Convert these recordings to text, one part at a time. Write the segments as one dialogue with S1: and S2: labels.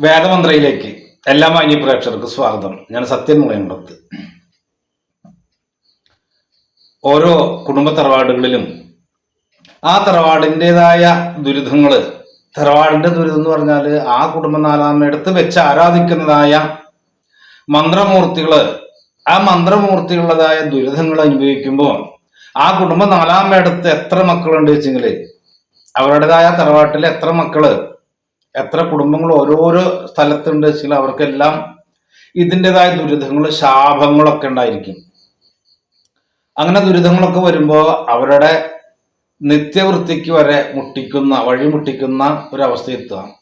S1: വേദമന്ത്രയിലേക്ക് എല്ലാ മാന്യ പ്രേക്ഷകർക്ക് സ്വാഗതം. ഞാൻ സത്യൻ മുളയമ്പത്ത് ഓരോ കുടുംബ തറവാടുകളിലും ആ തറവാടിന്റെതായ ദുരിതങ്ങൾ തറവാടിന്റെ ദുരിതം എന്ന് പറഞ്ഞാൽ ആ കുടുംബം നാലാമയിടത്ത് വെച്ച് ആരാധിക്കുന്നതായ മന്ത്രമൂർത്തികൾ ആ മന്ത്രമൂർത്തികളുടേതായ ദുരിതങ്ങൾ അനുഭവിക്കുമ്പോൾ ആ കുടുംബം നാലാമയിടത്ത് എത്ര മക്കളുണ്ട് വെച്ചെങ്കിൽ അവരുടേതായ തറവാട്ടിൽ എത്ര മക്കൾ? എത്ര കുടുംബങ്ങൾ ഓരോരോ സ്ഥലത്തുണ്ട് വെച്ചാൽ അവർക്കെല്ലാം ഇതിന്റെതായ ദുരിതങ്ങൾ ശാപങ്ങളൊക്കെ ഉണ്ടായിരിക്കും. അങ്ങനെ ദുരിതങ്ങളൊക്കെ വരുമ്പോൾ അവരുടെ നിത്യവൃത്തിക്ക് വരെ മുട്ടിക്കുന്ന വഴി മുട്ടിക്കുന്ന ഒരവസ്ഥ എത്തുകയാണ്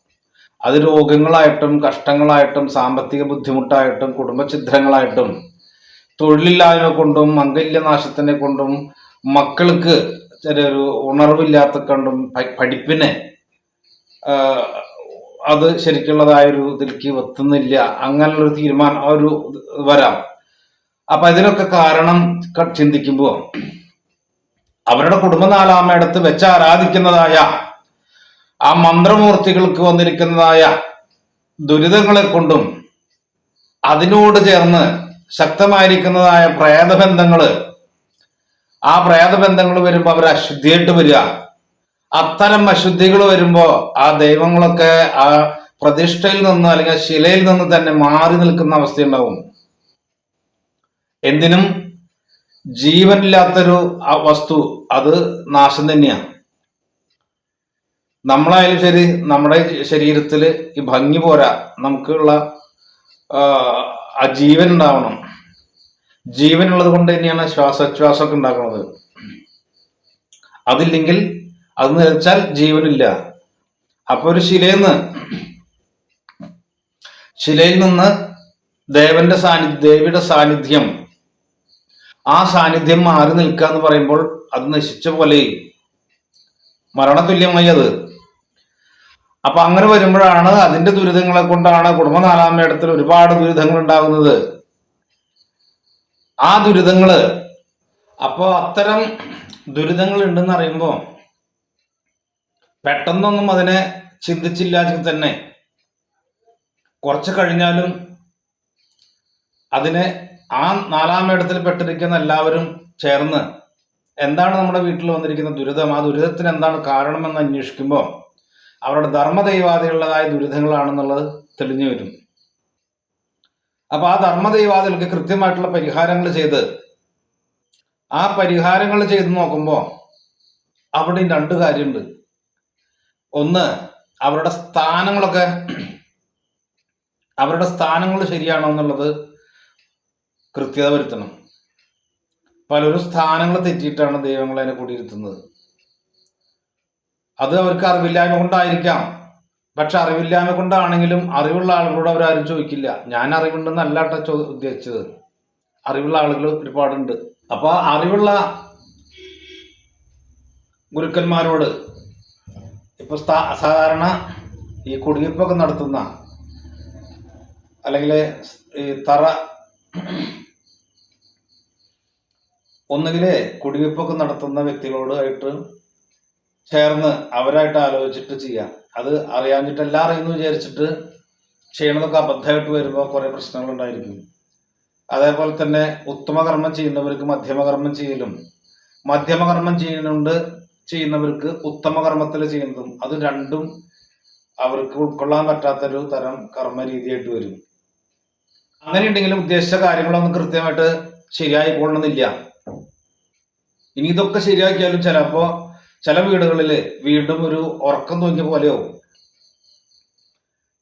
S1: അത് രോഗങ്ങളായിട്ടും കഷ്ടങ്ങളായിട്ടും സാമ്പത്തിക ബുദ്ധിമുട്ടായിട്ടും കുടുംബഛിദ്രങ്ങളായിട്ടും തൊഴിലില്ലായ്മ കൊണ്ടും മംഗല്യനാശത്തിനെ കൊണ്ടും മക്കൾക്ക് ചെറിയൊരു ഉണർവില്ലാത്ത കണ്ടും പഠിപ്പിനെ അത് ശരിക്കുള്ളതായ ഒരു ഇതിലേക്ക് എത്തുന്നില്ല അങ്ങനെയുള്ളൊരു തീരുമാനം ഒരു വരാം. അപ്പൊ ഇതിനൊക്കെ കാരണം ചിന്തിക്കുമ്പോൾ അവരുടെ കുടുംബനാലാമയിടത്ത് വെച്ച് ആരാധിക്കുന്നതായ ആ മന്ത്രമൂർത്തികൾക്ക് വന്നിരിക്കുന്നതായ ദുരിതങ്ങളെ കൊണ്ടും അതിനോട് ചേർന്ന് ശക്തമായിരിക്കുന്നതായ പ്രേതബന്ധങ്ങൾ ആ പ്രേതബന്ധങ്ങൾ വരുമ്പോൾ അവർ അശുദ്ധിയായിട്ട് വരിക. അത്തരം അശുദ്ധികൾ വരുമ്പോ ആ ദൈവങ്ങളൊക്കെ ആ പ്രതിഷ്ഠയിൽ നിന്ന് അല്ലെങ്കിൽ ശിലയിൽ നിന്ന് തന്നെ മാറി നിൽക്കുന്ന അവസ്ഥയുണ്ടാവും. എന്തിനും ജീവനില്ലാത്തൊരു വസ്തു അത് നാശം തന്നെയാണ് നമ്മളായാലും ശരി നമ്മുടെ ശരീരത്തിൽ ഈ ഭംഗി പോരാ. നമുക്കുള്ള ആ ജീവൻ ഉണ്ടാവണം. ജീവനുള്ളത് കൊണ്ട് തന്നെയാണ് ശ്വാസോച്ഛ്വാസമൊക്കെ ഉണ്ടാക്കുന്നത് അതില്ലെങ്കിൽ അത് നിലച്ചാൽ ജീവനില്ല. അപ്പൊ ഒരു ശിലയിൽ ശിലയിൽ നിന്ന് ദേവന്റെ സാന്നിധ്യം ദേവിയുടെ സാന്നിധ്യം ആ സാന്നിധ്യം മാറി നിൽക്കുക എന്ന് പറയുമ്പോൾ അത് നശിച്ച പോലെ മരണതുല്യമായി അത്. അപ്പൊ അങ്ങനെ വരുമ്പോഴാണ് അതിന്റെ ദുരിതങ്ങളെ കൊണ്ടാണ് കുടുംബനാലാമയിടത്തിൽ ഒരുപാട് ദുരിതങ്ങൾ ഉണ്ടാകുന്നത്. ആ ദുരിതങ്ങൾ അപ്പോ അത്തരം ദുരിതങ്ങൾ ഉണ്ടെന്ന് അറിയുമ്പോൾ പെട്ടെന്നൊന്നും അതിനെ ചിന്തിച്ചില്ലെങ്കിൽ തന്നെ കുറച്ച് കഴിഞ്ഞാലും അതിനെ ആ നാലാം ഇടത്തിൽ പെട്ടിരിക്കുന്ന എല്ലാവരും ചേർന്ന് എന്താണ് നമ്മുടെ വീട്ടിൽ വന്നിരിക്കുന്ന ദുരിതം? ആ ദുരിതത്തിന് എന്താണ് കാരണമെന്ന് അന്വേഷിക്കുമ്പോൾ അവരുടെ ധർമ്മദൈവാദികളുടേതായ ദുരിതങ്ങളാണെന്നുള്ളത് തെളിഞ്ഞു വരും. അപ്പോൾ ആ ധർമ്മദൈവാദികൾക്ക് കൃത്യമായിട്ടുള്ള പരിഹാരങ്ങൾ ചെയ്ത് ആ പരിഹാരങ്ങൾ ചെയ്ത് നോക്കുമ്പോൾ അവിടെ രണ്ട് കാര്യമുണ്ട്. ഒന്ന് അവരുടെ സ്ഥാനങ്ങളൊക്കെ അവരുടെ സ്ഥാനങ്ങൾ ശരിയാണോ എന്നുള്ളത് കൃത്യത വരുത്തണം. പലരും സ്ഥാനങ്ങൾ തെറ്റിയിട്ടാണ് ദൈവങ്ങൾ അതിനെ കൂടിയിരുത്തുന്നത് അത് അവർക്ക് അറിവില്ലായ്മ കൊണ്ടായിരിക്കാം. പക്ഷെ അറിവില്ലായ്മ കൊണ്ടാണെങ്കിലും അറിവുള്ള ആളുകളോട് അവരാരും ചോദിക്കില്ല. ഞാൻ അറിവുണ്ടെന്നല്ല ചോ ഉദ്ദേശിച്ചത്. അറിവുള്ള ആളുകൾ ഒരുപാടുണ്ട്. അപ്പൊ ആ അറിവുള്ള ഗുരുക്കന്മാരോട് ഇപ്പൊ സ്ഥാ- സാധാരണ ഈ കുടിവെപ്പൊക്കെ നടത്തുന്ന അല്ലെങ്കിൽ ഈ തറ ഒന്നുകിൽ കുടിവെപ്പൊക്കെ നടത്തുന്ന വ്യക്തികളോടായിട്ട് ചേർന്ന് അവരായിട്ട് ആലോചിച്ചിട്ട് ചെയ്യാം. അത് അറിയാഞ്ഞിട്ട് എല്ലാം അറിയുന്നു വിചാരിച്ചിട്ട് ചെയ്യണതൊക്കെ അബദ്ധമായിട്ട് വരുമ്പോൾ കുറേ പ്രശ്നങ്ങൾ ഉണ്ടായിരിക്കും. അതേപോലെ തന്നെ ഉത്തമകർമ്മം ചെയ്യുന്നവർക്ക് മധ്യമകർമ്മം ചെയ്യലും. മധ്യമകർമ്മം ചെയ്യുന്നുണ്ട് ചെയ്യുന്നവർക്ക് ഉത്തമ കർമ്മത്തിൽ ചെയ്യുന്നതും അത് രണ്ടും അവർക്ക് ഉൾക്കൊള്ളാൻ പറ്റാത്തൊരു തരം കർമ്മ രീതിയായിട്ട് വരും. അങ്ങനെ ഉണ്ടെങ്കിലും ഉദ്ദേശിച്ച കാര്യങ്ങളൊന്നും കൃത്യമായിട്ട് ശരിയായി പോകണമെന്നില്ല. ഇനി ഇതൊക്കെ ശരിയാക്കിയാലും ചിലപ്പോ ചില വീടുകളിൽ വീണ്ടും ഒരു ഉറക്കം തോന്നിയ പോലെയാവും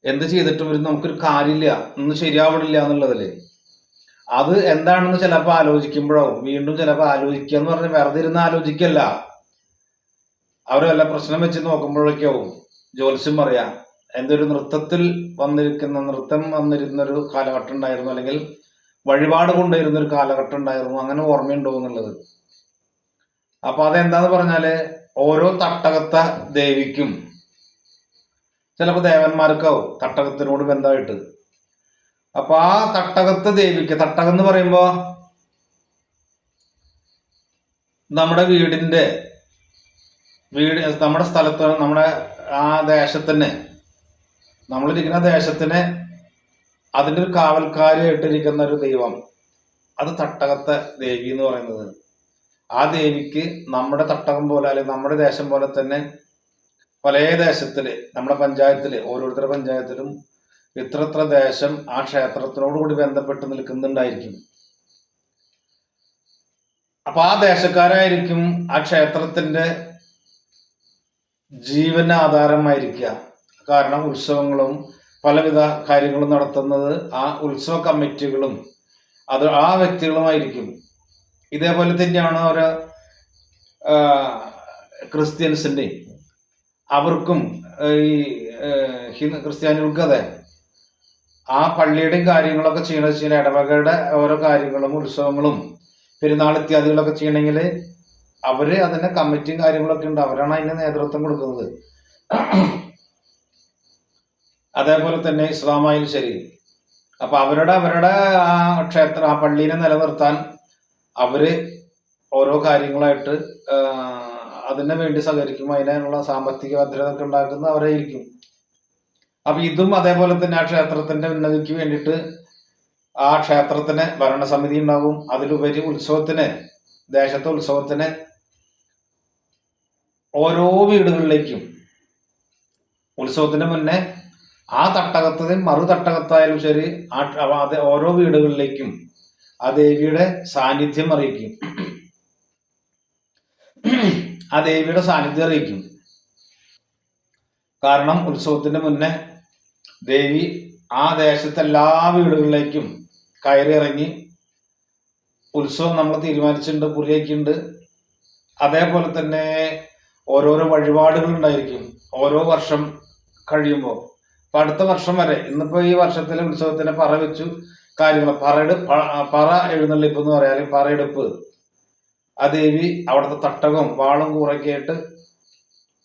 S1: എന്ത് ചെയ്തിട്ടും ഒരു നമുക്കൊരു കാര്യമില്ല ഒന്ന് ശരിയാവണില്ല എന്നുള്ളതല്ലേ അത് എന്താണെന്ന് ചിലപ്പോൾ ആലോചിക്കുമ്പോഴോ വീണ്ടും ചിലപ്പോൾ ആലോചിക്കുക എന്ന് പറഞ്ഞാൽ വെറുതെ ഇരുന്ന് ആലോചിക്കല്ല. വല്ല പ്രശ്നം വെച്ച് നോക്കുമ്പോഴേക്കോ ജ്യോത്സ്യം പറയാം എന്തൊരു നൃത്തത്തിൽ വന്നിരിക്കുന്ന നൃത്തം വന്നിരുന്ന ഒരു കാലഘട്ടം ഉണ്ടായിരുന്നു അല്ലെങ്കിൽ വഴിപാട് കൊണ്ടുവരുന്ന ഒരു കാലഘട്ടം ഉണ്ടായിരുന്നു അങ്ങനെ ഓർമ്മയുണ്ടോ എന്നുള്ളത്. അപ്പൊ അതെന്താന്ന് പറഞ്ഞാൽ ഓരോ തട്ടകത്ത ദേവിക്കും ചിലപ്പോൾ ദേവന്മാർക്കാവും തട്ടകത്തിനോട് ബന്ധമായിട്ട്. അപ്പൊ ആ തട്ടകത്തെ ദേവിക്ക് തട്ടകം എന്ന് പറയുമ്പോ നമ്മുടെ വീടിന്റെ വീട് നമ്മുടെ സ്ഥലത്ത് നമ്മുടെ ആ ദേശത്തിന് നമ്മളിരിക്കുന്ന ദേശത്തിന് അതിന്റെ ഒരു കാവൽക്കാരിയായിട്ടിരിക്കുന്ന ഒരു ദൈവം. അത് തട്ടകത്തെ ദേവി എന്ന് പറയുന്നത്. ആ ദേവിക്ക് നമ്മുടെ തട്ടകം പോലെ അല്ലെങ്കിൽ നമ്മുടെ ദേശം പോലെ തന്നെ പല ദേശത്തിൽ നമ്മുടെ പഞ്ചായത്തിൽ ഓരോരുത്തരുടെ പഞ്ചായത്തിലും ഇത്ര ഇത്ര ദേശം ആ ക്ഷേത്രത്തിനോട് കൂടി ബന്ധപ്പെട്ട് നിൽക്കുന്നുണ്ടായിരിക്കും. അപ്പൊ ആ ദേശക്കാരായിരിക്കും ആ ക്ഷേത്രത്തിന്റെ ജീവന ആധാരമായിരിക്കുക കാരണം ഉത്സവങ്ങളും പലവിധ കാര്യങ്ങളും നടത്തുന്നത് ആ ഉത്സവ കമ്മിറ്റികളും അത് ആ വ്യക്തികളുമായിരിക്കും. ഇതേപോലെ തന്നെയാണ് ഒരു ക്രിസ്ത്യൻസിന്റെ അവർക്കും ഈ ഹിന്ദു ക്രിസ്ത്യാനികൾക്ക് അതെ. ആ പള്ളിയുടെയും കാര്യങ്ങളൊക്കെ ചെയ്യണമെന്ന് വെച്ചാൽ ഇടവകയുടെ ഓരോ കാര്യങ്ങളും ഉത്സവങ്ങളും പെരുന്നാൾ ഇത്യാദികളൊക്കെ ചെയ്യണമെങ്കിൽ അവർ അതിന്റെ കമ്മിറ്റിയും കാര്യങ്ങളൊക്കെ ഉണ്ട്. അവരാണ് അതിന് നേതൃത്വം കൊടുക്കുന്നത്. അതേപോലെ തന്നെ ഇസ്ലാമായാലും ശരി. അപ്പൊ അവരുടെ അവരുടെ ആ ക്ഷേത്ര ആ പള്ളീനെ നിലനിർത്താൻ അവർ ഓരോ കാര്യങ്ങളായിട്ട് അതിനു വേണ്ടി സഹകരിക്കും. അതിനുള്ള സാമ്പത്തിക ഭദ്രത ഒക്കെ ഉണ്ടാക്കുന്ന അവരായിരിക്കും. അപ്പൊ ഇതും അതേപോലെ തന്നെ ആ ക്ഷേത്രത്തിന്റെ ഉന്നതിക്ക് വേണ്ടിയിട്ട് ആ ക്ഷേത്രത്തിന് ഭരണസമിതി ഉണ്ടാകും. അതിലുപരി ഉത്സവത്തിന് ദേശത്തെ ഉത്സവത്തിന് ഓരോ വീടുകളിലേക്കും. ഉത്സവത്തിന് മുന്നേ ആ തട്ടകത്തിന് മറു തട്ടകത്തായാലും ശരി അത് ഓരോ വീടുകളിലേക്കും ആ ദേവിയുടെ സാന്നിധ്യം അറിയിക്കും. ആ ദേവിയുടെ സാന്നിധ്യം അറിയിക്കും. കാരണം ഉത്സവത്തിന് മുന്നേ ദേവി ആ ദേശത്തെ എല്ലാ വീടുകളിലേക്കും കയറി ഇറങ്ങി ഉത്സവം നമ്മൾ തീരുമാനിച്ചിട്ടുണ്ട് പുലിയൊക്കെയുണ്ട് അതേപോലെ തന്നെ ഓരോരോ വഴിപാടുകൾ ഉണ്ടായിരിക്കും ഓരോ വർഷം കഴിയുമ്പോൾ അപ്പം അടുത്ത വർഷം വരെ ഇന്നിപ്പോ ഈ വർഷത്തിലെ ഉത്സവത്തിന് പറ വെച്ചു കാര്യങ്ങൾ പറയെടു പറ എഴുന്നള്ളിപ്പ് എന്ന് പറയാൽ പറയെടുപ്പ്. ആ ദേവി അവിടുത്തെ തട്ടകവും വാളും കൂറക്കിയിട്ട്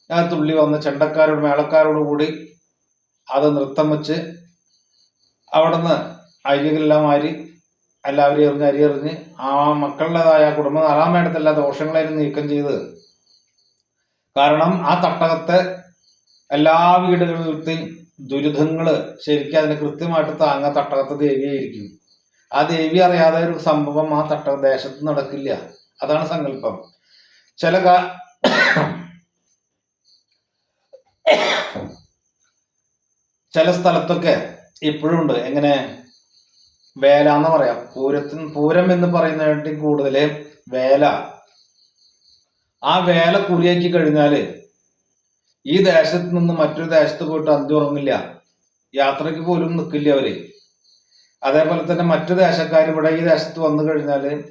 S1: ആ തുള്ളി വന്ന് ചെണ്ടക്കാരോട് മേളക്കാരോട് കൂടി അത് നൃത്തം വെച്ച് അവിടുന്ന് അരികെല്ലാം മാരി എല്ലാവരും എറിഞ്ഞ് അരി എറിഞ്ഞ് ആ മക്കളുടേതായ കുടുംബ നാലാം മേടത്തെല്ലാ ദോഷങ്ങളായിരുന്നു നീക്കം ചെയ്ത്. കാരണം ആ തട്ടകത്തെ എല്ലാ വീടുകളിലും ദുരിതങ്ങൾ ശരിക്കും അതിനെ കൃത്യമായിട്ട് താങ്ങ തട്ടകത്തെ ദേവിയായിരിക്കും ആ ദേവി അറിയാതെ ഒരു സംഭവം ആ തട്ടക ദേശത്ത് നടക്കില്ല. അതാണ് സങ്കല്പം. ചില കാ- ചില സ്ഥലത്തൊക്കെ ഇപ്പോഴും ഉണ്ട്. എങ്ങനെ? വേല എന്ന് പറയാം. പൂരത്തിന് പൂരം എന്ന് പറയുന്നതിനും കൂടുതൽ വേല. ആ വേല കുറിയാക്കി കഴിഞ്ഞാൽ ഈ ദേശത്ത് നിന്ന് മറ്റൊരു ദേശത്ത് പോയിട്ട് അന്തി ഉറങ്ങില്ല. യാത്രയ്ക്ക് പോലും നിൽക്കില്ല അവർ. അതേപോലെ തന്നെ മറ്റു ദേശക്കാർ ഇവിടെ ഈ ദേശത്ത് വന്നു കഴിഞ്ഞാൽ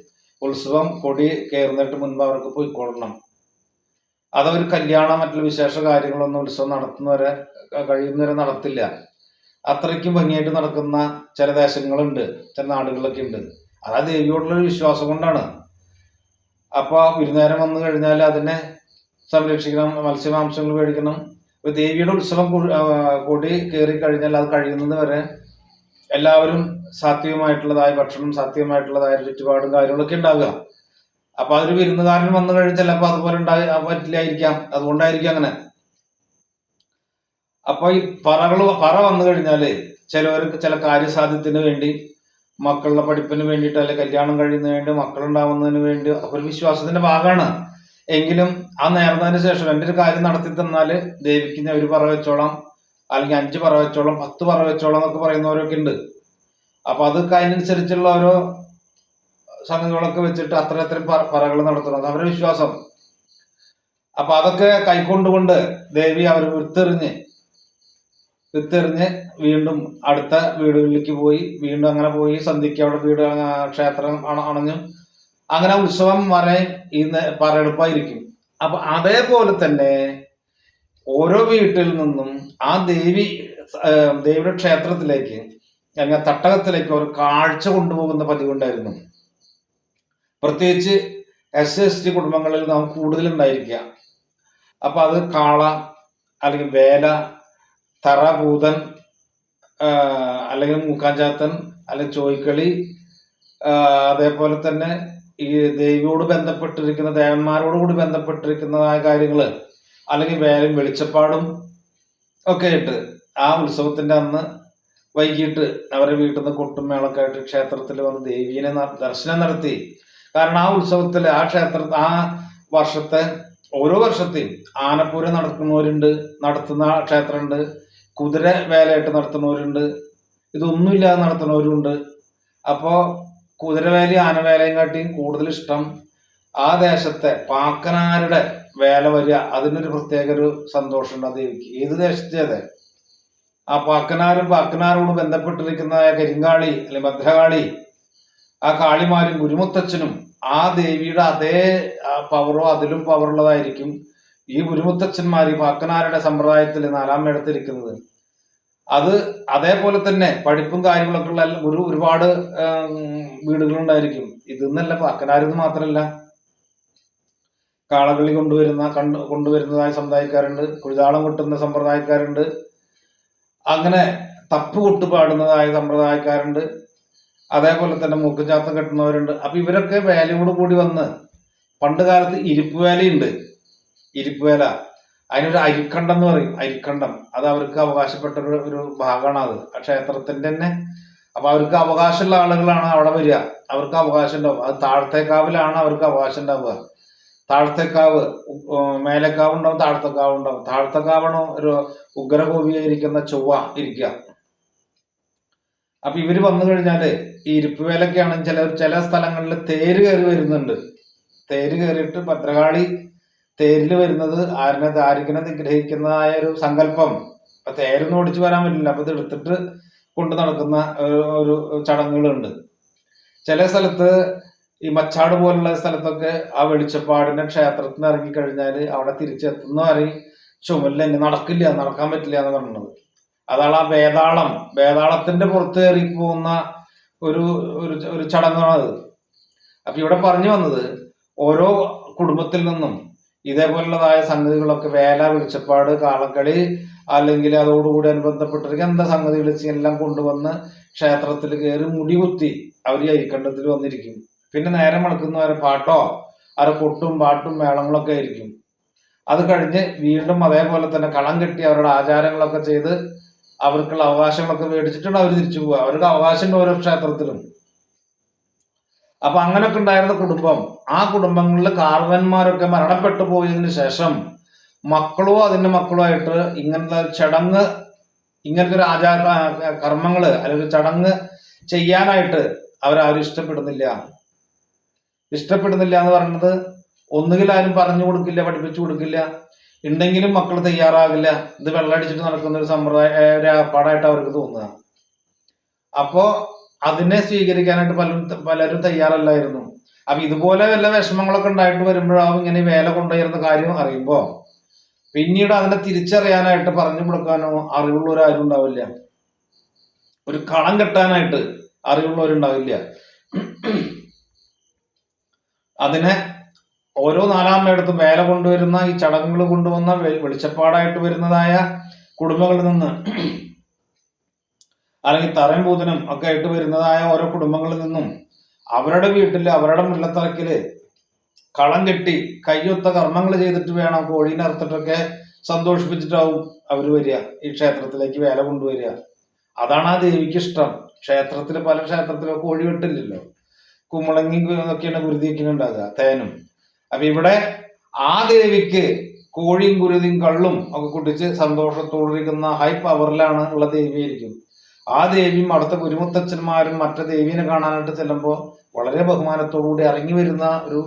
S1: ഉത്സവം കൊടി കയറുന്നിട്ട് മുൻപ് അവർക്ക് പോയിക്കൊള്ളണം അതവർ കല്യാണം മറ്റുള്ള വിശേഷ കാര്യങ്ങളൊന്നും ഉത്സവം നടത്തുന്നവരെ കഴിയുന്നവരെ നടത്തില്ല. അത്രയ്ക്കും ഭംഗിയായിട്ട് നടക്കുന്ന ചില ദേശങ്ങളുണ്ട് ചില നാടുകളിലൊക്കെ ഉണ്ട്. അത് ആ ദേവിയോടുള്ളൊരു വിശ്വാസം കൊണ്ടാണ്. അപ്പൊ വിരുന്നേരം വന്നു കഴിഞ്ഞാൽ അതിനെ സംരക്ഷിക്കണം മത്സ്യമാംസങ്ങൾ മേടിക്കണം. ഇപ്പൊ ദേവിയുടെ ഉത്സവം കൂടി കയറി കഴിഞ്ഞാൽ അത് കഴിയുന്നത് വരെ എല്ലാവരും സാത്വികമായിട്ടുള്ളതായ ഭക്ഷണം സാത്വികമായിട്ടുള്ളതായ ചുറ്റുപാടും കാര്യങ്ങളൊക്കെ ഉണ്ടാകുക അപ്പൊ അതൊരു വിരുന്നുകാരൻ വന്നു കഴിഞ്ഞാൽ ചിലപ്പോൾ അതുപോലെ ഉണ്ടായി പറ്റില്ലായിരിക്കാം. അതുകൊണ്ടായിരിക്കും അങ്ങനെ. അപ്പൊ ഈ പറകൾ പറ വന്നു കഴിഞ്ഞാൽ ചിലവർക്ക് ചില കാര്യസാധ്യത്തിന് വേണ്ടി മക്കളുടെ പഠിപ്പിന് വേണ്ടിയിട്ട് അല്ലെ കല്യാണം കഴിയുന്നതിന് വേണ്ടി മക്കളുണ്ടാവുന്നതിന് വേണ്ടി ഒരു വിശ്വാസത്തിന്റെ ഭാഗമാണ്. എങ്കിലും ആ നേർന്നതിന് ശേഷം എന്റെ ഒരു കാര്യം നടത്തി തന്നാൽ ദേവിക്ക് ഞാൻ ഒരു പറ വെച്ചോളാം അല്ലെങ്കിൽ അഞ്ച് പറ വെച്ചോളാം പത്ത് പറ വെച്ചോളാം എന്നൊക്കെ പറയുന്നവരൊക്കെ ഉണ്ട്. അപ്പൊ അത് അതിനനുസരിച്ചുള്ള ഓരോ സംഗതികളൊക്കെ വെച്ചിട്ട് അത്ര അത്രയും പറകൾ നടത്തുന്നത് അവരുടെ വിശ്വാസം. അപ്പൊ അതൊക്കെ കൈക്കൊണ്ടുകൊണ്ട് ദേവി അവർ വിത്തെറിഞ്ഞ് വിത്തെറിഞ്ഞ് വീണ്ടും അടുത്ത വീടുകളിലേക്ക് പോയി വീണ്ടും അങ്ങനെ പോയി സന്ധ്യയ്ക്ക് അവിടെ വീട് ക്ഷേത്രം അണഞ്ഞു. അങ്ങനെ ഉത്സവം വരെ ഈ നെ- പറയെടുപ്പായിരിക്കും. അപ്പൊ അതേപോലെ തന്നെ ഓരോ വീട്ടിൽ നിന്നും ആ ദേവി ദേവിയുടെ ക്ഷേത്രത്തിലേക്ക് അല്ലെങ്കിൽ തട്ടകത്തിലേക്ക് ഒരു കാഴ്ച കൊണ്ടുപോകുന്ന പതിവുണ്ടായിരുന്നു. പ്രത്യേകിച്ച് എസ് എസ് ടി കുടുംബങ്ങളിൽ നാം കൂടുതലുണ്ടായിരിക്കുക. അപ്പൊ അത് കാള അല്ലെങ്കിൽ വേല തറ പൂതൻ അല്ലെങ്കിൽ മൂക്കാഞ്ചാത്തൻ അല്ലെങ്കിൽ ചോയ്ക്കളി അതേപോലെ തന്നെ ഈ ദേവിയോട് ബന്ധപ്പെട്ടിരിക്കുന്ന ദേവന്മാരോട് കൂടി ബന്ധപ്പെട്ടിരിക്കുന്നതായ കാര്യങ്ങൾ അല്ലെങ്കിൽ വേലും വെളിച്ചപ്പാടും ഒക്കെ ആയിട്ട് ആ ഉത്സവത്തിന്റെ അന്ന് വൈകിട്ട് അവരെ വീട്ടിൽ നിന്ന് കൊട്ടും മേളൊക്കെ ആയിട്ട് ക്ഷേത്രത്തിൽ വന്ന് ദേവീനെ ദർശനം നടത്തി. കാരണം ആ ഉത്സവത്തിൽ ആ ക്ഷേത്ര ആ വർഷത്തെ ഓരോ വർഷത്തെയും ആനപ്പൂരം നടക്കുന്നവരുണ്ട് നടത്തുന്ന ക്ഷേത്രമുണ്ട് കുതിര വേലയായിട്ട് നടത്തുന്നവരുണ്ട്. ഇതൊന്നുമില്ലാതെ നടത്തുന്നവരുണ്ട്. അപ്പോൾ കുതിരവേലി ആനവേലയും കാട്ടിയും കൂടുതൽ ഇഷ്ടം ആ ദേശത്തെ പാക്കനാരുടെ വേല വരിക. അതിനൊരു പ്രത്യേക ഒരു സന്തോഷമുണ്ട് ആ ദേവിക്ക് ഏത് അതെ? ആ പാക്കനാരും പാക്കനാരോട് ബന്ധപ്പെട്ടിരിക്കുന്ന കരിങ്കാളി അല്ലെങ്കിൽ ഭദ്രകാളി ആ കാളിമാരും ഗുരുമുത്തച്ഛനും ആ ദേവിയുടെ അതേ പവറോ അതിലും പവറുള്ളതായിരിക്കും ഈ ഗുരുമുത്തച്ഛന്മാർ ഈ മാക്കനാരുടെ സമ്പ്രദായത്തിൽ നാലാം എടുത്തിരിക്കുന്നത് അത് അതേപോലെ തന്നെ പഠിപ്പും കാര്യങ്ങളൊക്കെ ഉള്ള ഒരു ഒരുപാട് വീടുകളുണ്ടായിരിക്കും. ഇതെന്നല്ല പാക്കനാരെന്ന് മാത്രമല്ല കാളകളി കൊണ്ടുവരുന്ന കണ്ട് കൊണ്ടുവരുന്നതായ സമുദായക്കാരുണ്ട്. കുഴിതാളം കൊട്ടുന്ന സമ്പ്രദായക്കാരുണ്ട്. അങ്ങനെ തപ്പ് കൊട്ട് പാടുന്നതായ സമ്പ്രദായക്കാരുണ്ട്. അതേപോലെ തന്നെ മൂക്കുചാത്തം കെട്ടുന്നവരുണ്ട്. അപ്പൊ ഇവരൊക്കെ വേലയോട് കൂടി വന്ന് പണ്ട് കാലത്ത് ഇരിപ്പ് വേലയുണ്ട് ഇരിപ്പ് വേല അതിനൊരു അരിക്കണ്ടം എന്ന് പറയും. അരിക്കണ്ടം. അത് അവർക്ക് അവകാശപ്പെട്ട ഒരു ഭാഗമാണ് അത്. ആ ക്ഷേത്രത്തിന്റെ തന്നെ അപ്പൊ അവർക്ക് അവകാശമുള്ള ആളുകളാണ് അവിടെ വരിക. അവർക്ക് അവകാശം ഉണ്ടാവും. അത് താഴത്തേക്കാവിലാണ് അവർക്ക് അവകാശം ഉണ്ടാവുക. താഴത്തേക്കാവ് മേലക്കാവ് ഉണ്ടാവും താഴത്തേക്കാവ് ഉണ്ടാവും. താഴത്തേക്കാവണോ ഒരു ഉഗ്രകോപിയായിരിക്കുന്ന ചൊവ്വ ഇരിക്കുക. അപ്പൊ ഇവർ വന്നു കഴിഞ്ഞാൽ ഈ ഇരിപ്പ് ചില ചില സ്ഥലങ്ങളിൽ തേര് കയറി വരുന്നുണ്ട്. തേര് കയറിയിട്ട് ഭദ്രകാളി തേരിൽ വരുന്നത് ആരിനെ ആരിക്കനെ നിഗ്രഹിക്കുന്നതായ ഒരു സങ്കല്പം. അപ്പൊ തേരൊന്നും ഓടിച്ചു വരാൻ പറ്റില്ല. അപ്പൊ ഇത് എടുത്തിട്ട് കൊണ്ട് നടക്കുന്ന ഒരു- ചടങ്ങുകളുണ്ട്. ചില സ്ഥലത്ത് ഈ മച്ചാട് പോലുള്ള സ്ഥലത്തൊക്കെ ആ വെളിച്ചപ്പാടിന്റെ ക്ഷേത്രത്തിന് ഇറങ്ങി കഴിഞ്ഞാൽ അവിടെ തിരിച്ചെത്തുന്ന വരെ ചുമലിൽ എന്നെ നടക്കില്ല നടക്കാൻ പറ്റില്ല എന്ന് പറഞ്ഞത്. അതാണ് ആ വേതാളം. വേതാളത്തിന്റെ പുറത്ത് കയറി പോകുന്ന ഒരു ഒരു ചടങ്ങാണത്. അപ്പൊ ഇവിടെ പറഞ്ഞു വന്നത് ഓരോ കുടുംബത്തിൽ നിന്നും ഇതേപോലുള്ളതായ സംഗതികളൊക്കെ വേല വെളിച്ചപ്പാട് കാളക്കളി അല്ലെങ്കിൽ അതോടുകൂടി അനുബന്ധപ്പെട്ടിരിക്കുക എന്താ സംഗതി വിളിച്ച് എല്ലാം കൊണ്ടുവന്ന് ക്ഷേത്രത്തിൽ കയറി മുടികുത്തി അവർ ഈ അരിക്കണ്ടത്തിൽ വന്നിരിക്കും. പിന്നെ നേരം വെളുക്കുന്നവരെ പാട്ടോ അവരെ കൊട്ടും പാട്ടും മേളങ്ങളൊക്കെ ആയിരിക്കും. അത് കഴിഞ്ഞ് വീണ്ടും അതേപോലെ തന്നെ കളം കെട്ടി അവരുടെ ആചാരങ്ങളൊക്കെ ചെയ്ത് അവർക്കുള്ള അവകാശങ്ങളൊക്കെ മേടിച്ചിട്ടാണ് അവർ തിരിച്ചു പോവുക. അവർക്ക് അവകാശമുണ്ട് ഓരോ ക്ഷേത്രത്തിലും. അപ്പൊ അങ്ങനൊക്കെ ഉണ്ടായിരുന്ന കുടുംബം. ആ കുടുംബങ്ങളിൽ കാർവന്മാരൊക്കെ മരണപ്പെട്ടു പോയതിന് ശേഷം മക്കളോ അതിന്റെ മക്കളോ ആയിട്ട് ഇങ്ങനത്തെ ചടങ്ങ് ഇങ്ങനത്തെ ഒരു ആചാര കർമ്മങ്ങൾ അല്ലെങ്കിൽ ചടങ്ങ് ചെയ്യാനായിട്ട് അവരാരും ഇഷ്ടപ്പെടുന്നില്ല. ഇഷ്ടപ്പെടുന്നില്ല എന്ന് പറയുന്നത് ഒന്നുകിൽ ആരും പറഞ്ഞു കൊടുക്കില്ല പഠിപ്പിച്ചു കൊടുക്കില്ല ഉണ്ടെങ്കിലും മക്കൾ തയ്യാറാകില്ല. ഇത് വെള്ളമടിച്ചിട്ട് നടക്കുന്ന ഒരു സമ്പ്രദായ പാടായിട്ട് അവർക്ക് തോന്നുക. അപ്പോ അതിനെ സ്വീകരിക്കാനായിട്ട് പലരും പലരും തയ്യാറല്ലായിരുന്നു. അപ്പൊ ഇതുപോലെ വല്ല വിഷമങ്ങളൊക്കെ ഉണ്ടായിട്ട് വരുമ്പോഴാവും ഇങ്ങനെ വേല കൊണ്ടുവരുന്ന കാര്യം അറിയുമ്പോ പിന്നീട് അതിനെ തിരിച്ചറിയാനായിട്ട് പറഞ്ഞു കൊടുക്കാനോ അറിവുള്ളവരാരും ഉണ്ടാവില്ല. ഒരു കളം കെട്ടാനായിട്ട് അറിവുള്ളവരുണ്ടാവില്ല. അതിനെ ഓരോ നാലാമ്മയിടത്തും വേല കൊണ്ടുവരുന്ന ഈ ചടങ്ങുകൾ കൊണ്ടുവന്ന വെളിച്ചപ്പാടായിട്ട് വരുന്നതായ കുടുംബങ്ങളിൽ നിന്ന് അല്ലെങ്കിൽ തറയും പൂതനും ഒക്കെ ആയിട്ട് വരുന്നതായ ഓരോ കുടുംബങ്ങളിൽ നിന്നും അവരുടെ വീട്ടിൽ അവരുടെ മുല്ലത്തറക്കിൽ കളം കെട്ടി കയ്യൊത്ത കർമ്മങ്ങൾ ചെയ്തിട്ട് വേണം കോഴീനെ അറുത്തിട്ടൊക്കെ സന്തോഷിപ്പിച്ചിട്ടാവും അവർ വരിക ഈ ക്ഷേത്രത്തിലേക്ക് വേല കൊണ്ടുവരിക. അതാണ് ആ ദേവിക്ക് ഇഷ്ടം. ക്ഷേത്രത്തിൽ പല ക്ഷേത്രത്തിലും കോഴി വെട്ടില്ലല്ലോ. കുമ്പളങ്ങി ഒക്കെയാണ് കുരുതിയൊക്കെ ഉണ്ടാകുക തേനും. അപ്പൊ ഇവിടെ ആ ദേവിക്ക് കോഴിയും കുരുതിയും കള്ളും ഒക്കെ കുട്ടിച്ച് സന്തോഷത്തോടിരിക്കുന്ന ഹൈ പവറിലാണ് ഉള്ള ദേവിയായിരിക്കും. ആ ദേവിയും അടുത്ത ഗുരുമുത്തച്ഛന്മാരും മറ്റു ദേവീനെ കാണാനായിട്ട് ചെല്ലുമ്പോൾ വളരെ ബഹുമാനത്തോടുകൂടി ഇറങ്ങി വരുന്ന ഒരു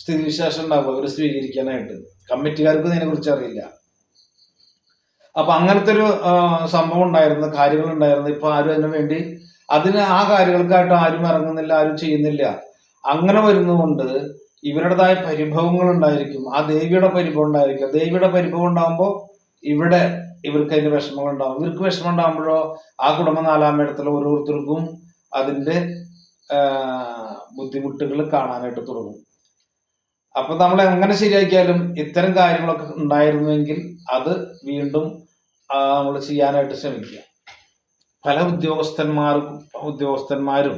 S1: സ്ഥിതിവിശേഷം ഉണ്ടാവും. അവർ സ്വീകരിക്കാനായിട്ട്. കമ്മിറ്റിക്കാർക്ക് ഇതിനെ കുറിച്ച് അറിയില്ല. അപ്പൊ അങ്ങനത്തെ ഒരു സംഭവം ഉണ്ടായിരുന്നു കാര്യങ്ങൾ ഉണ്ടായിരുന്നു. ഇപ്പൊ ആരും അതിനു വേണ്ടി അതിന് ആ കാര്യങ്ങൾക്കായിട്ട് ആരും ഇറങ്ങുന്നില്ല ആരും ചെയ്യുന്നില്ല. അങ്ങനെ വരുന്നതുകൊണ്ട് ഇവരുടേതായ പരിഭവങ്ങൾ ഉണ്ടായിരിക്കും. ആ ദേവിയുടെ പരിഭവം ഉണ്ടായിരിക്കും. ദേവിയുടെ പരിഭവം ഉണ്ടാകുമ്പോൾ ഇവിടെ ഇവർക്ക് അതിന്റെ വിഷമങ്ങൾ ഉണ്ടാവും ഇവർക്ക് വിഷമം ഉണ്ടാകുമ്പോഴോ ആ കുടുംബ നാലാം ഇടത്തിൽ ഓരോരുത്തർക്കും അതിന്റെ ബുദ്ധിമുട്ടുകൾ കാണാനായിട്ട് തുടങ്ങും. അപ്പൊ നമ്മൾ എങ്ങനെ ശരിയാക്കിയാലും ഇത്തരം കാര്യങ്ങളൊക്കെ ഉണ്ടായിരുന്നുവെങ്കിൽ അത് വീണ്ടും നമ്മൾ ചെയ്യാനായിട്ട് ശ്രമിക്കുക. പല ഉദ്യോഗസ്ഥന്മാർക്കും ഉദ്യോഗസ്ഥന്മാരും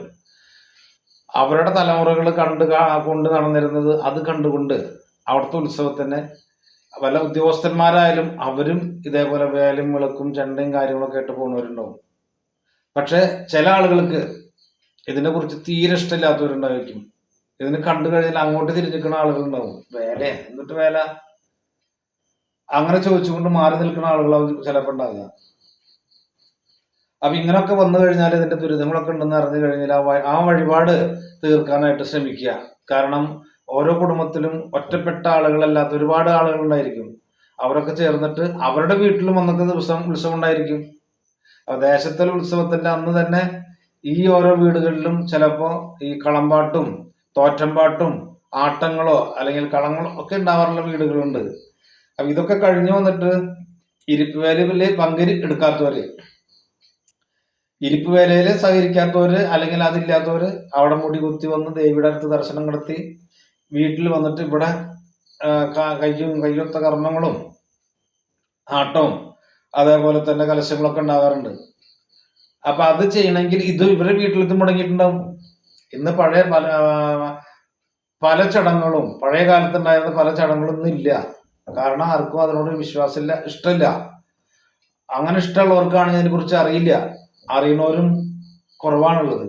S1: അവരുടെ തലമുറകൾ കണ്ട് കൊണ്ട് നടന്നിരുന്നത് അത് കണ്ടുകൊണ്ട് അവിടുത്തെ ഉത്സവത്തിനെ വല്ല ഉദ്യോഗസ്ഥന്മാരായാലും അവരും ഇതേപോലെ വേലും വിളക്കും ചണ്ടയും കാര്യങ്ങളൊക്കെ ആയിട്ട് പോകുന്നവരുണ്ടാവും. പക്ഷെ ചില ആളുകൾക്ക് ഇതിനെ കുറിച്ച് തീരെ ഇഷ്ടമില്ലാത്തവരുണ്ടായിരിക്കും. ഇതിന് കണ്ടു കഴിഞ്ഞാൽ അങ്ങോട്ട് തിരിഞ്ഞിരിക്കുന്ന ആളുകളുണ്ടാവും. വേല എന്നിട്ട് വേല? അങ്ങനെ ചോദിച്ചുകൊണ്ട് മാറി നിൽക്കുന്ന ആളുകളാവും ചിലപ്പോൾ ഉണ്ടാകുക അപ്പൊ ഇങ്ങനൊക്കെ വന്നു കഴിഞ്ഞാൽ ഇതിന്റെ ദുരിതങ്ങളൊക്കെ ഉണ്ടെന്ന് അറിഞ്ഞു കഴിഞ്ഞാൽ ആ വഴിപാട് തീർക്കാനായിട്ട് ശ്രമിക്കുക. കാരണം ഓരോ കുടുംബത്തിലും ഒറ്റപ്പെട്ട ആളുകളല്ലാത്ത ഒരുപാട് ആളുകളുണ്ടായിരിക്കും. അവരൊക്കെ ചേർന്നിട്ട് അവരുടെ വീട്ടിലും അന്നത്തെ ദിവസം ഉത്സവം ഉണ്ടായിരിക്കും ദേശത്തിലെ ഉത്സവത്തിന്റെ അന്ന് തന്നെ ഈ ഓരോ വീടുകളിലും ചിലപ്പോ ഈ കളമ്പാട്ടും തോറ്റമ്പാട്ടും ആട്ടങ്ങളോ അല്ലെങ്കിൽ കളങ്ങളോ ഒക്കെ ഉണ്ടാവാറുള്ള വീടുകളുണ്ട്. അപ്പൊ ഇതൊക്കെ കഴിഞ്ഞു വന്നിട്ട് ഇരിപ്പ് വേലയിൽ പങ്കരി എടുക്കാത്തവര് ഇരിപ്പ് വേലയിൽ സഹകരിക്കാത്തവര് അല്ലെങ്കിൽ അതില്ലാത്തവര് അവിടെ മുടി കുത്തി വന്ന് ദേവിയുടെ അടുത്ത് ദർശനം നടത്തി വീട്ടിൽ വന്നിട്ട് ഇവിടെ കയ്യും കയ്യൊത്ത കർമ്മങ്ങളും ആട്ടവും അതേപോലെ തന്നെ കലശങ്ങളൊക്കെ ഉണ്ടാകാറുണ്ട് അപ്പൊ അത് ചെയ്യണമെങ്കിൽ ഇത് ഇവരെ ഇത് മുടങ്ങിയിട്ടുണ്ടാവും. ഇന്ന് പഴയ പല പല ചടങ്ങുകളും പഴയ കാലത്തുണ്ടായിരുന്ന പല ചടങ്ങുകളും ഇന്നില്ല കാരണം ആർക്കും അതിനോട് വിശ്വാസമില്ല ഇഷ്ടമില്ല. അങ്ങനെ ഇഷ്ടമുള്ളവർക്കാണ് ഇതിനെ കുറിച്ച് അറിയില്ല. അറിയുന്നവരും കുറവാണുള്ളത്.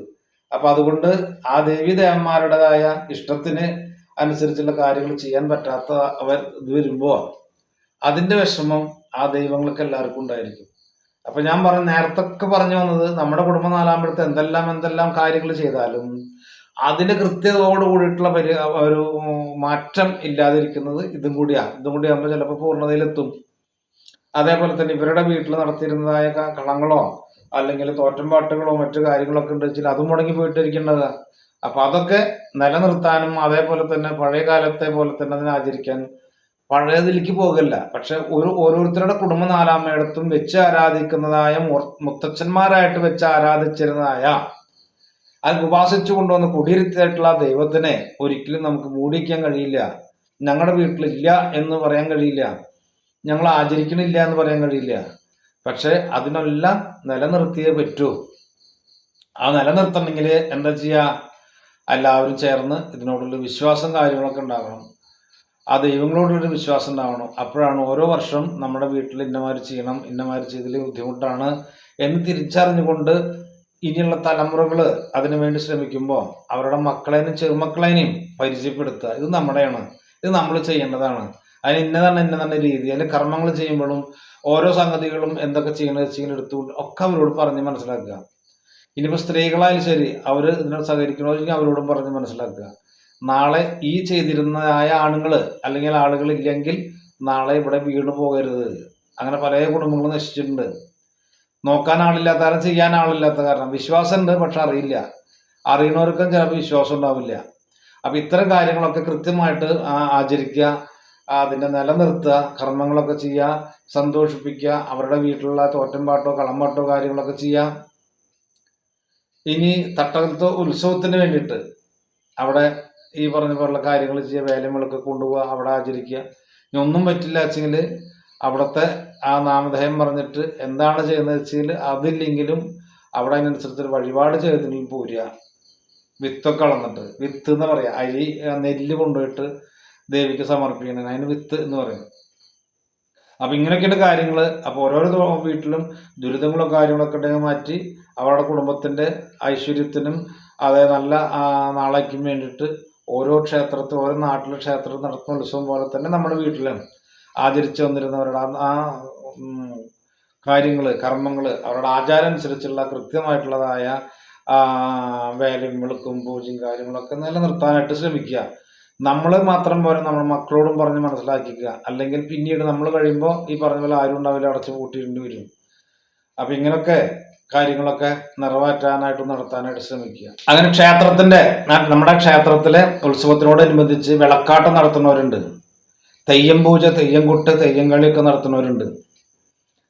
S1: അപ്പൊ അതുകൊണ്ട് ആ ദേവി ദേവന്മാരുടേതായ ഇഷ്ടത്തിന് അനുസരിച്ചുള്ള കാര്യങ്ങൾ ചെയ്യാൻ പറ്റാത്ത അവർ ഇത് വരുമ്പോ അതിന്റെ വിഷമം ആ ദൈവങ്ങൾക്ക് എല്ലാവർക്കും ഉണ്ടായിരിക്കും. അപ്പൊ ഞാൻ പറഞ്ഞ നേരത്തെ പറഞ്ഞു വന്നത് നമ്മുടെ കുടുംബം നാലാമ്പഴത്ത് എന്തെല്ലാം എന്തെല്ലാം കാര്യങ്ങൾ ചെയ്താലും അതിന്റെ കൃത്യതയോട് കൂടിയിട്ടുള്ള പരി ഒരു മാറ്റം ഇല്ലാതിരിക്കുന്നത് ഇതും കൂടിയാണ് ഇതും കൂടി ആകുമ്പോൾ ചിലപ്പോൾ പൂർണതയിലെത്തും. അതേപോലെ തന്നെ ഇവരുടെ വീട്ടിൽ നടത്തിയിരുന്നതായ കളങ്ങളോ അല്ലെങ്കിൽ തോറ്റം പാട്ടുകളോ മറ്റു കാര്യങ്ങളൊക്കെ ഉണ്ട് വെച്ചാൽ അതും മുടങ്ങി പോയിട്ടിരിക്കേണ്ടതാ. അപ്പൊ അതൊക്കെ നിലനിർത്താനും അതേപോലെ തന്നെ പഴയ കാലത്തെ പോലെ തന്നെ അതിനെ ആചരിക്കാൻ പഴയതിലേക്ക് പോകല്ല. പക്ഷെ ഒരു ഓരോരുത്തരുടെ കുടുംബ നാലാമയിടത്തും വെച്ച് ആരാധിക്കുന്നതായ മുത്തച്ഛന്മാരായിട്ട് വെച്ച് ആരാധിച്ചിരുന്നതായ അത് ഉപാസിച്ചു കൊണ്ടുവന്ന് കുടിയിരുത്തിയിട്ടുള്ള ദൈവത്തിനെ ഒരിക്കലും നമുക്ക് മൂടിക്കാൻ കഴിയില്ല. ഞങ്ങളുടെ വീട്ടിലില്ല എന്ന് പറയാൻ കഴിയില്ല. ഞങ്ങൾ ആചരിക്കണില്ല എന്ന് പറയാൻ കഴിയില്ല. പക്ഷെ അതിനെല്ലാം നിലനിർത്തിയേ പറ്റൂ. ആ നിലനിർത്തണമെങ്കിൽ എന്താ ചെയ്യുക എല്ലാവരും ചേർന്ന് ഇതിനോടുള്ള വിശ്വാസം കാര്യങ്ങളൊക്കെ ഉണ്ടാകണം. ആ ദൈവങ്ങളോടുള്ളൊരു വിശ്വാസം ഉണ്ടാവണം. അപ്പോഴാണ് ഓരോ വർഷം നമ്മുടെ വീട്ടിൽ ഇന്നമാര് ചെയ്യണം ഇന്നമാര് ചെയ്തതിൽ ബുദ്ധിമുട്ടാണ് എന്ന് തിരിച്ചറിഞ്ഞുകൊണ്ട് ഇനിയുള്ള തലമുറകൾ അതിനുവേണ്ടി ശ്രമിക്കുമ്പോൾ അവരുടെ മക്കളേനും ചെറുമക്കളേനെയും പരിചയപ്പെടുത്തുക. ഇത് നമ്മുടെയാണ്. ഇത് നമ്മൾ ചെയ്യേണ്ടതാണ്. അതിന് ഇന്നതാണ് ഇന്നതാണ് രീതി. അതിൽ കർമ്മങ്ങൾ ചെയ്യുമ്പോഴും ഓരോ സംഗതികളും എന്തൊക്കെ ചെയ്യണമെന്ന് വെച്ചെങ്കിൽ എടുത്തുകൊണ്ട് ഒക്കെ അവരോട് പറഞ്ഞ് മനസ്സിലാക്കുക. ഇനിയിപ്പോൾ സ്ത്രീകളായാലും ശരി അവർ ഇതിനോട് സഹകരിക്കണമെങ്കിൽ അവരോടും പറഞ്ഞ് മനസ്സിലാക്കുക. നാളെ ഈ ചെയ്തിരുന്നതായ ആണുങ്ങൾ അല്ലെങ്കിൽ ആളുകൾ ഇല്ലെങ്കിൽ നാളെ ഇവിടെ വീണ് പോകരുത്. അങ്ങനെ പല കുടുംബങ്ങളും നശിച്ചിട്ടുണ്ട്. നോക്കാൻ ആളില്ലാത്ത കാരണം ചെയ്യാൻ ആളില്ലാത്ത കാരണം. വിശ്വാസമുണ്ട് പക്ഷെ അറിയില്ല. അറിയുന്നവർക്കും ചിലപ്പോൾ വിശ്വാസം ഉണ്ടാവില്ല. അപ്പം ഇത്തരം കാര്യങ്ങളൊക്കെ കൃത്യമായിട്ട് ആചരിക്കുക അതിന്റെ നിലനിർത്തുക കർമ്മങ്ങളൊക്കെ ചെയ്യുക സന്തോഷിപ്പിക്കുക അവരുടെ വീട്ടിലുള്ള തോറ്റമ്പാട്ടോ കളമ്പാട്ടോ കാര്യങ്ങളൊക്കെ ചെയ്യുക. ഇനി തട്ടകത്തോ ഉത്സവത്തിന് വേണ്ടിയിട്ട് അവിടെ ഈ പറഞ്ഞ പോലുള്ള കാര്യങ്ങൾ ചെയ്യുക വേലങ്ങളൊക്കെ കൊണ്ടുപോവുക അവിടെ ആചരിക്കുക. ഇനി ഒന്നും പറ്റില്ല വെച്ചെങ്കിൽ അവിടുത്തെ ആ നാമധേയം പറഞ്ഞിട്ട് എന്താണ് ചെയ്യുന്നത് വെച്ചാൽ അതില്ലെങ്കിലും അവിടെ അതിനനുസരിച്ച് വഴിപാട് ചെയ്തെങ്കിലും പോരുക. വിത്തൊക്കെ കളന്നിട്ട് വിത്ത് എന്ന് പറയാം. അരി നെല്ല് കൊണ്ടുപോയിട്ട് ദേവിക്ക് സമർപ്പിക്കണം അതിന് വിത്ത് എന്ന് പറയും. അപ്പൊ ഇങ്ങനെയൊക്കെയാണ് കാര്യങ്ങൾ അപ്പോൾ ഓരോരോ വീട്ടിലും ദുരിതങ്ങളോ കാര്യങ്ങളൊക്കെ ഉണ്ടെങ്കിൽ മാറ്റി അവരുടെ കുടുംബത്തിന്റെ ഐശ്വര്യത്തിനും അതായത് നല്ല നാളേക്കും വേണ്ടിയിട്ട് ഓരോ ക്ഷേത്രത്തിൽ ഓരോ നാട്ടിലെ ക്ഷേത്രത്തിൽ നടക്കുന്ന ഉത്സവം പോലെ തന്നെ നമ്മുടെ വീട്ടിലും ആചരിച്ചു വന്നിരുന്നവരുടെ ആ- കാര്യങ്ങൾ കർമ്മങ്ങൾ അവരുടെ ആചാരം അനുസരിച്ചുള്ള കൃത്യമായിട്ടുള്ളതായ വേലയും വെളുക്കും പൂജയും കാര്യങ്ങളൊക്കെ നിലനിർത്താനായിട്ട് ശ്രമിക്കുക. നമ്മൾ മാത്രം പോരാ നമ്മുടെ മക്കളോടും പറഞ്ഞ് മനസ്സിലാക്കിക്കുക. അല്ലെങ്കിൽ പിന്നീട് നമ്മൾ കഴിയുമ്പോൾ ഈ പറഞ്ഞ പോലെ ആരും ഉണ്ടാവില്ല അടച്ചു പൂട്ടിയിട്ടുണ്ട് വരും. അപ്പൊ ഇങ്ങനൊക്കെ കാര്യങ്ങളൊക്കെ നിറവേറ്റാനായിട്ട് നടത്താനായിട്ട് ശ്രമിക്കുക. അങ്ങനെ ക്ഷേത്രത്തിന്റെ നമ്മുടെ ക്ഷേത്രത്തിലെ ഉത്സവത്തിനോടനുബന്ധിച്ച് വിളക്കാട്ടം നടത്തുന്നവരുണ്ട്. തെയ്യം പൂജ തെയ്യം കൊട്ട് തെയ്യം കളിയൊക്കെ നടത്തുന്നവരുണ്ട്.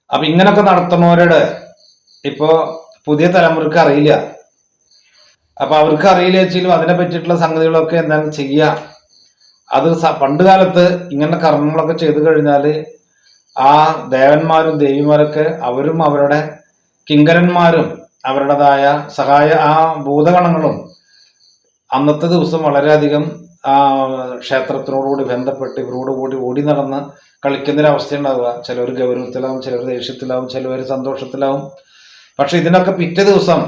S1: അപ്പൊ ഇങ്ങനൊക്കെ നടത്തുന്നവരുടെ ഇപ്പോ പുതിയ തലമുറയ്ക്ക് അറിയില്ല. അപ്പൊ അവർക്ക് അറിയില്ല വെച്ചാലും അതിനെ പറ്റിയിട്ടുള്ള സംഗതികളൊക്കെ എന്താണ് ചെയ്യുക അത് പണ്ട് കാലത്ത് ഇങ്ങനെ കർമ്മങ്ങളൊക്കെ ചെയ്തു കഴിഞ്ഞാൽ ആ ദേവന്മാരും ദേവിമാരൊക്കെ അവരും അവരുടെ കിങ്കരന്മാരും അവരുടേതായ സഹായ ആ ഭൂതഗണങ്ങളും അന്നത്തെ ദിവസം വളരെയധികം ആ ക്ഷേത്രത്തിനോടുകൂടി ബന്ധപ്പെട്ട് ഇവരോട് കൂടി ഓടി നടന്ന് കളിക്കുന്നൊരവസ്ഥയുണ്ടാവുക. ചിലവർ ഗൗരവത്തിലാവും ചിലവർ ദേഷ്യത്തിലാവും ചിലവർ സന്തോഷത്തിലാവും. പക്ഷെ ഇതിനൊക്കെ പിറ്റേ ദിവസം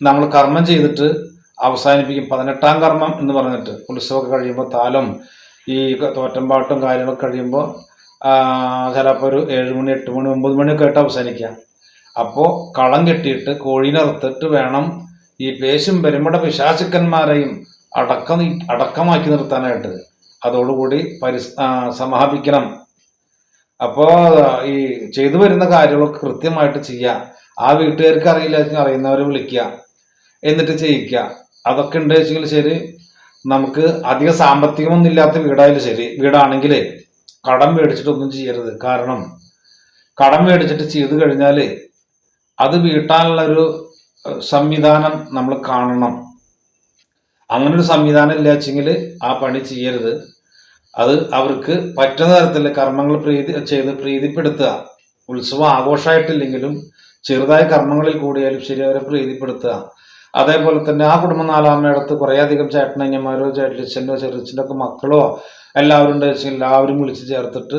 S1: നമ്മൾ കർമ്മം ചെയ്തിട്ട് അവസാനിപ്പിക്കും. പതിനെട്ടാം കർമ്മം എന്ന് പറഞ്ഞിട്ട് ഉത്സവമൊക്കെ കഴിയുമ്പോൾ താലം ഈ തോറ്റമ്പാട്ടും കാര്യങ്ങളൊക്കെ കഴിയുമ്പോൾ ചിലപ്പോൾ ഒരു ഏഴ് മണി എട്ട് മണി ഒമ്പത് മണിയൊക്കെ ആയിട്ട് അവസാനിക്കാം അപ്പോൾ കളം കെട്ടിയിട്ട് കോഴീനെ അറുത്തിട്ട് വേണം ഈ പേശും പെരുമ്പട പിശാചുക്കന്മാരെയും അടക്കം അടക്കമാക്കി നിർത്താനായിട്ട്. അതോടുകൂടി പരിസ് സമാപിക്കണം. അപ്പോൾ ഈ ചെയ്തു വരുന്ന കാര്യങ്ങളൊക്കെ കൃത്യമായിട്ട് ചെയ്യുക. ആ വീട്ടുകാർക്ക് അറിയില്ല അറിയുന്നവരെ വിളിക്കുക. എന്നിട്ട് ചെയ്യിക്കുക. അതൊക്കെ ഉണ്ട് വെച്ചെങ്കിൽ ശരി. നമുക്ക് അധിക സാമ്പത്തികമൊന്നും ഇല്ലാത്ത വീടായാലും ശരി. വീടാണെങ്കിൽ കടം മേടിച്ചിട്ടൊന്നും ചെയ്യരുത്. കാരണം കടം മേടിച്ചിട്ട് ചെയ്തു കഴിഞ്ഞാൽ അത് വീട്ടാനുള്ളൊരു സംവിധാനം നമ്മൾ കാണണം. അങ്ങനെ ഒരു സംവിധാനം ഇല്ല വെച്ചെങ്കിൽ ആ പണി ചെയ്യരുത്. അത് അവർക്ക് പറ്റുന്ന തരത്തിൽ കർമ്മങ്ങൾ പ്രീതി ചെയ്ത് പ്രീതിപ്പെടുത്തുക. ഉത്സവം ആഘോഷമായിട്ടില്ലെങ്കിലും ചെറുതായ കർമ്മങ്ങളിൽ കൂടിയാലും ശരി അവരെ പ്രീതിപ്പെടുത്തുക. അതേപോലെ തന്നെ ആ കുടുംബം നാലാമ്മയടുത്ത് കുറേയധികം അധികം ചേട്ടനയ്യന്മാരോ ചേട്ടലിച്ചന്റെയോ ചെറുച്ചിന്റെ ഒക്കെ മക്കളോ എല്ലാവരും ഉണ്ട് വെച്ചാൽ എല്ലാവരും വിളിച്ച് ചേർത്തിട്ട്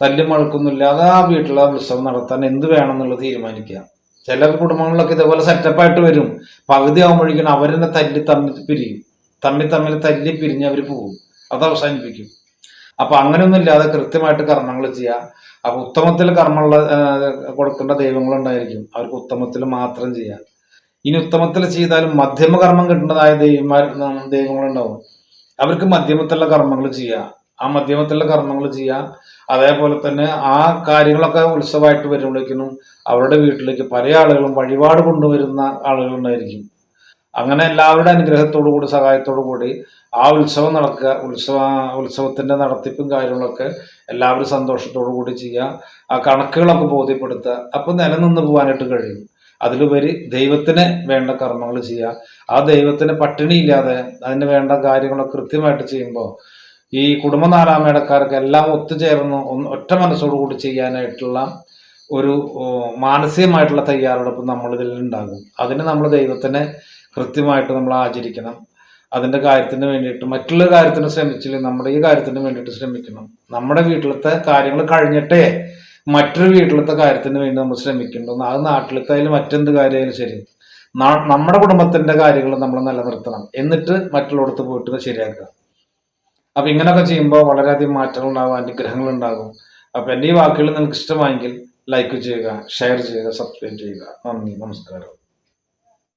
S1: തല്ലും മഴക്കൊന്നുമില്ലാതെ ആ വീട്ടിലെ ഉത്സവം നടത്താൻ എന്ത് വേണമെന്നുള്ളത് തീരുമാനിക്കുക. ചില കുടുംബങ്ങളിലൊക്കെ ഇതേപോലെ സെറ്റപ്പായിട്ട് വരും. പകുതി ആകുമ്പോഴേക്കും അവരെന്നെ തല്ലി തമ്മിൽ പിരിയും. തമ്മിൽ തമ്മിൽ തല്ലി പിരിഞ്ഞ് അവർ പോകും. അത് അവസാനിപ്പിക്കും. അപ്പൊ അങ്ങനെയൊന്നും ഇല്ലാതെ കൃത്യമായിട്ട് കർമ്മങ്ങൾ ചെയ്യുക അപ്പൊ ഉത്തമത്തിൽ കർമ്മമുള്ള ആ, കൊടുക്കേണ്ട ദൈവങ്ങളുണ്ടായിരിക്കും. അവർക്ക് ഉത്തമത്തിൽ മാത്രം ചെയ്യാം. ഇനി ഉത്തമത്തിൽ ചെയ്താലും മധ്യമ കർമ്മം കിട്ടുന്നതായ ദൈവന്മാർ ദൈവങ്ങളുണ്ടാവും. അവർക്ക് മധ്യമത്തിലുള്ള കർമ്മങ്ങൾ ചെയ്യുക ആ മധ്യമത്തിലുള്ള കർമ്മങ്ങൾ ചെയ്യുക അതേപോലെ തന്നെ ആ കാര്യങ്ങളൊക്കെ ഉത്സവമായിട്ട് വരുമ്പോഴേക്കും അവരുടെ വീട്ടിലേക്ക് പല ആളുകളും വഴിപാട് കൊണ്ടുവരുന്ന ആളുകളുണ്ടായിരിക്കും. അങ്ങനെ എല്ലാവരുടെ അനുഗ്രഹത്തോടു കൂടി സഹായത്തോടു കൂടി ആ ഉത്സവം നടക്കുക. ഉത്സവ ഉത്സവത്തിന്റെ നടത്തിപ്പും കാര്യങ്ങളൊക്കെ എല്ലാവരും സന്തോഷത്തോടു കൂടി ചെയ്യുക. ആ കണക്കുകളൊക്കെ ബോധ്യപ്പെടുത്തുക. അപ്പൊ നിലനിന്ന് പോകാനായിട്ട് കഴിയും. അതിലുപരി ദൈവത്തിന് വേണ്ട കർമ്മങ്ങൾ ചെയ്യുക. ആ ദൈവത്തിന് പട്ടിണിയില്ലാതെ അതിന് വേണ്ട കാര്യങ്ങളൊക്കെ കൃത്യമായിട്ട് ചെയ്യുമ്പോൾ ഈ കുടുംബനാരാമേടക്കാർക്ക് എല്ലാം ഒത്തുചേർന്ന് ഒറ്റ മനസ്സോടുകൂടി ചെയ്യാനായിട്ടുള്ള ഒരു മാനസികമായിട്ടുള്ള തയ്യാറെടുപ്പ് നമ്മളിതിൽ ഉണ്ടാകും. അതിന് നമ്മൾ ദൈവത്തിനെ കൃത്യമായിട്ട് നമ്മൾ ആചരിക്കണം. അതിന്റെ കാര്യത്തിന് വേണ്ടിയിട്ട് മറ്റുള്ള കാര്യത്തിന് ശ്രമിച്ചില്ലെങ്കിൽ നമ്മുടെ ഈ കാര്യത്തിന് വേണ്ടിയിട്ട് ശ്രമിക്കണം. നമ്മുടെ വീട്ടിലത്തെ കാര്യങ്ങൾ കഴിഞ്ഞിട്ടേ മറ്റൊരു വീട്ടിലത്തെ കാര്യത്തിന് വേണ്ടി നമ്മൾ ശ്രമിക്കേണ്ടത് അത് നാട്ടിലത്തെ ആയാലും മറ്റെന്ത് കാര്യമായാലും ശരി. നമ്മുടെ കുടുംബത്തിന്റെ കാര്യങ്ങൾ നമ്മൾ നിലനിർത്തണം. എന്നിട്ട് മറ്റുള്ളടത്ത് പോയിട്ട് ശരിയാക്കുക. അപ്പൊ ഇങ്ങനെയൊക്കെ ചെയ്യുമ്പോൾ വളരെയധികം മാറ്റങ്ങൾ ഉണ്ടാകും അനുഗ്രഹങ്ങൾ ഉണ്ടാകും. അപ്പൊ എന്റെ ഈ വാക്കുകൾ നിങ്ങൾക്ക് ഇഷ്ടമായെങ്കിൽ ലൈക്ക് ചെയ്യുക ഷെയർ ചെയ്യുക സബ്സ്ക്രൈബ് ചെയ്യുക. നന്ദി നമസ്കാരം.